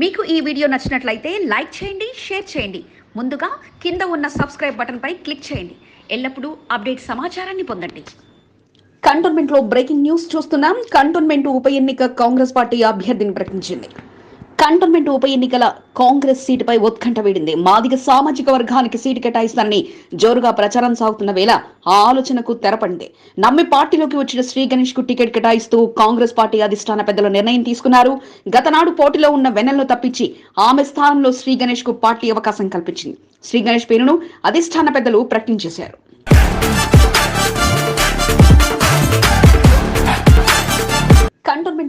మీకు ఈ వీడియో నచ్చినట్లయితే లైక్ చేయండి షేర్ చేయండి. ముందుగా కింద ఉన్న సబ్స్క్రైబ్ బటన్పై క్లిక్ చేయండి. ఎల్లప్పుడూ అప్డేట్ సమాచారాన్ని పొందండి. కంటోన్మెంట్లో బ్రేకింగ్ న్యూస్ చూస్తున్నాం. కంటోన్మెంట్ ఉప ఎన్నిక కాంగ్రెస్ పార్టీ అభ్యర్థిని ప్రకటించింది. కంటోన్మెంట్ ఉప ఎన్నికల కాంగ్రెస్ సీటుపై ఉత్కంఠ వీడింది. మాదిగ సామాజిక వర్గానికి సీటు కేటాయిస్తానని జోరుగా ప్రచారం సాగుతున్న వేళ ఆ ఆలోచనకు తెరపడింది. నమ్మి పార్టీలోకి వచ్చిన శ్రీ గణేష్కు టికెట్ కేటాయిస్తూ కాంగ్రెస్ పార్టీ అధిష్టాన పెద్దలు నిర్ణయం తీసుకున్నారు. గతనాడు పోటీలో ఉన్న వెన్నెలను తప్పించి ఆమె స్థానంలో శ్రీ గణేష్కు పార్టీ అవకాశం కల్పించింది. శ్రీ గణేష్ పేరును అధిష్టాన పెద్దలు ప్రకటించేశారు.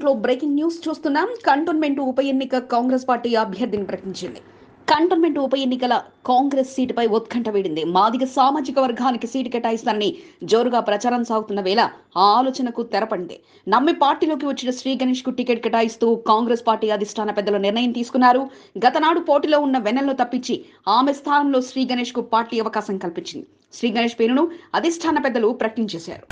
లో బ్రేకింగ్ న్యూస్ చూస్తున్నాం. కంటోన్మెంట్ ఉప ఎన్నిక కాంగ్రెస్ పార్టీ అభ్యర్థిని ప్రకటించింది. కంటోన్మెంట్ ఉప ఎన్నికల కాంగ్రెస్ సీటుపై ఉత్కంఠ వీడింది. మాదిగ సామాజిక వర్గానికి సీటు కేటాయిస్తానని జోరుగా ప్రచారం సాగుతున్న వేళ ఆ ఆలోచనకు తెరపడింది. నమ్మి పార్టీలోకి వచ్చిన శ్రీ గణేష్కు టికెట్ కేటాయిస్తూ కాంగ్రెస్ పార్టీ అధిష్టాన పెద్దలు నిర్ణయం తీసుకున్నారు. గతనాడు పోటీలో ఉన్న వెన్నెలను తప్పించి ఆమె స్థానంలో శ్రీ గణేష్కు పార్టీ అవకాశం కల్పించింది. శ్రీ గణేష్ పేరును అధిష్టాన పెద్దలు ప్రకటించేశారు.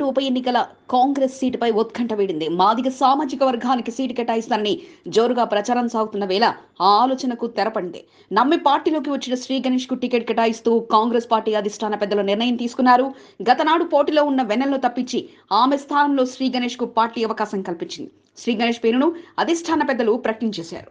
కంటోన్మెంట్ ఉప ఎన్నికల కాంగ్రెస్ సీటుపై ఉత్కంఠ వీడింది. మాదిగ సామాజిక వర్గానికి సీటు కేటాయిస్తానని జోరుగా ప్రచారం సాగుతున్న వేళ ఆ ఆలోచనకు తెరపడింది. నమ్మి పార్టీలోకి వచ్చిన శ్రీ గణేష్కు టికెట్ కేటాయిస్తూ కాంగ్రెస్ పార్టీ అధిష్టాన పెద్దలు నిర్ణయం తీసుకున్నారు. గతనాడు పోటీలో ఉన్న వెన్నెల్లో తప్పించి ఆమె స్థానంలో శ్రీ గణేష్కు పార్టీ అవకాశం కల్పించింది. శ్రీ గణేష్ పేరును అధిష్టాన పెద్దలు ప్రకటించేశారు.